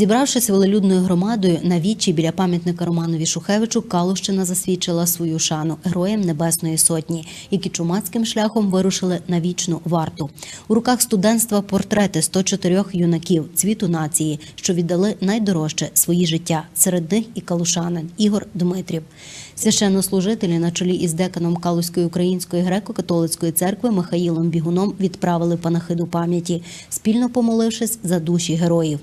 Зібравшись велелюдною громадою на вічі біля пам'ятника Романові Шухевичу, Калущина засвідчила свою шану героям Небесної Сотні, які чумацьким шляхом вирушили на вічну варту. У руках студентства портрети 104 юнаків цвіту нації, що віддали найдорожче свої життя. Серед них і калушанин Ігор Дмитрів. Священнослужителі на чолі із деканом Калузької української греко-католицької церкви Михаїлом Бігуном відправили панахиду пам'яті, спільно помолившись за душі героїв.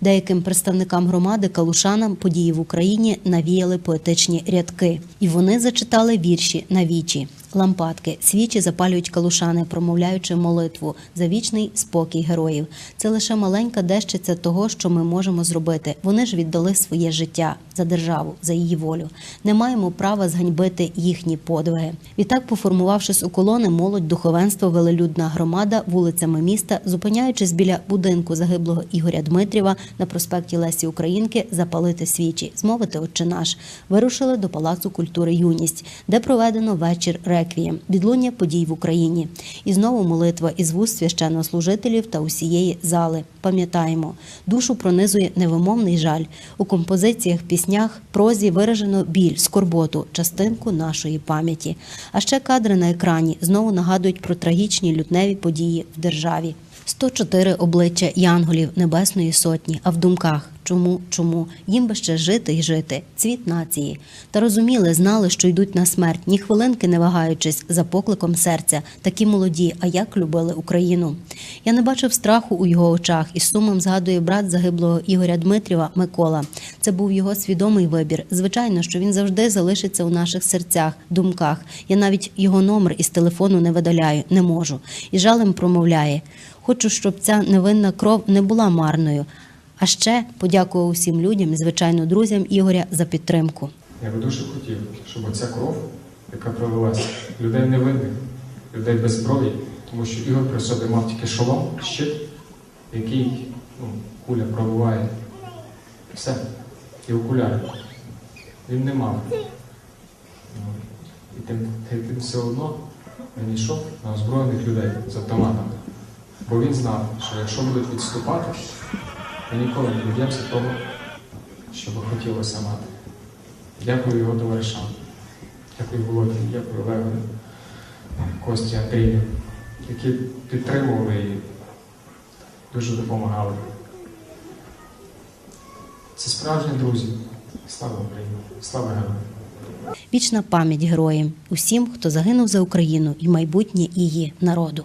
Деяким представникам громади калушанам події в Україні навіяли поетичні рядки, і вони зачитали вірші на вічі. Лампадки, свічі запалюють калушани, промовляючи молитву за вічний спокій героїв. Це лише маленька дещиця того, що ми можемо зробити. Вони ж віддали своє життя за державу, за її волю. Не маємо права зганьбити їхні подвиги. Відтак, поформувавшись у колони, молодь, духовенство, велелюдна громада вулицями міста, зупиняючись біля будинку загиблого Ігоря Дмитрєва на проспекті Лесі Українки, запалити свічі, змовити «Отче наш, вирушили до Палацу культури Юність, де проведено вечір реквієм, відлуння подій в Україні. І знову молитва із вуст священнослужителів та усієї зали. Пам'ятаємо, душу пронизує невимовний жаль. У композиціях, піснях, прозі виражено біль, скорботу, частинку нашої пам'яті. А ще кадри на екрані знову нагадують про трагічні лютневі події в державі. 104 обличчя янголів Небесної Сотні, а в думках чому, чому їм би ще жити й жити, цвіт нації. Та розуміли, знали, що йдуть на смерть, ні хвилинки не вагаючись за покликом серця. Такі молоді, а як любили Україну. Я не бачив страху у його очах, і сумом згадує брат загиблого Ігоря Дмитрєва Микола. Це був його свідомий вибір. Звичайно, що він завжди залишиться у наших серцях, думках. Я навіть його номер із телефону не видаляю, не можу. І жалем промовляє. Хочу, щоб ця невинна кров не була марною. А ще подякував усім людям звичайно, друзям Ігоря за підтримку. Я би дуже хотів, щоб оця кров, яка пролилася, людей невинних, людей без зброї, тому що Ігор при собі мав тільки шолом, щит, який ну, куля пробиває. Все. І окуляри. Він не мав. І тим, тим все одно він йшов на озброєних людей з автоматами. Бо він знав, що якщо будуть відступати, ми ніколи не доб'ємося того, що би хотілося мати. Дякую його товаришам. Дякую Володі, дякую Олегу, Кості, Андрію, які підтримували і дуже допомагали. Це справжні друзі. Слава Україні! Слава героям! Вічна пам'ять героям, усім, хто загинув за Україну і майбутнє її народу.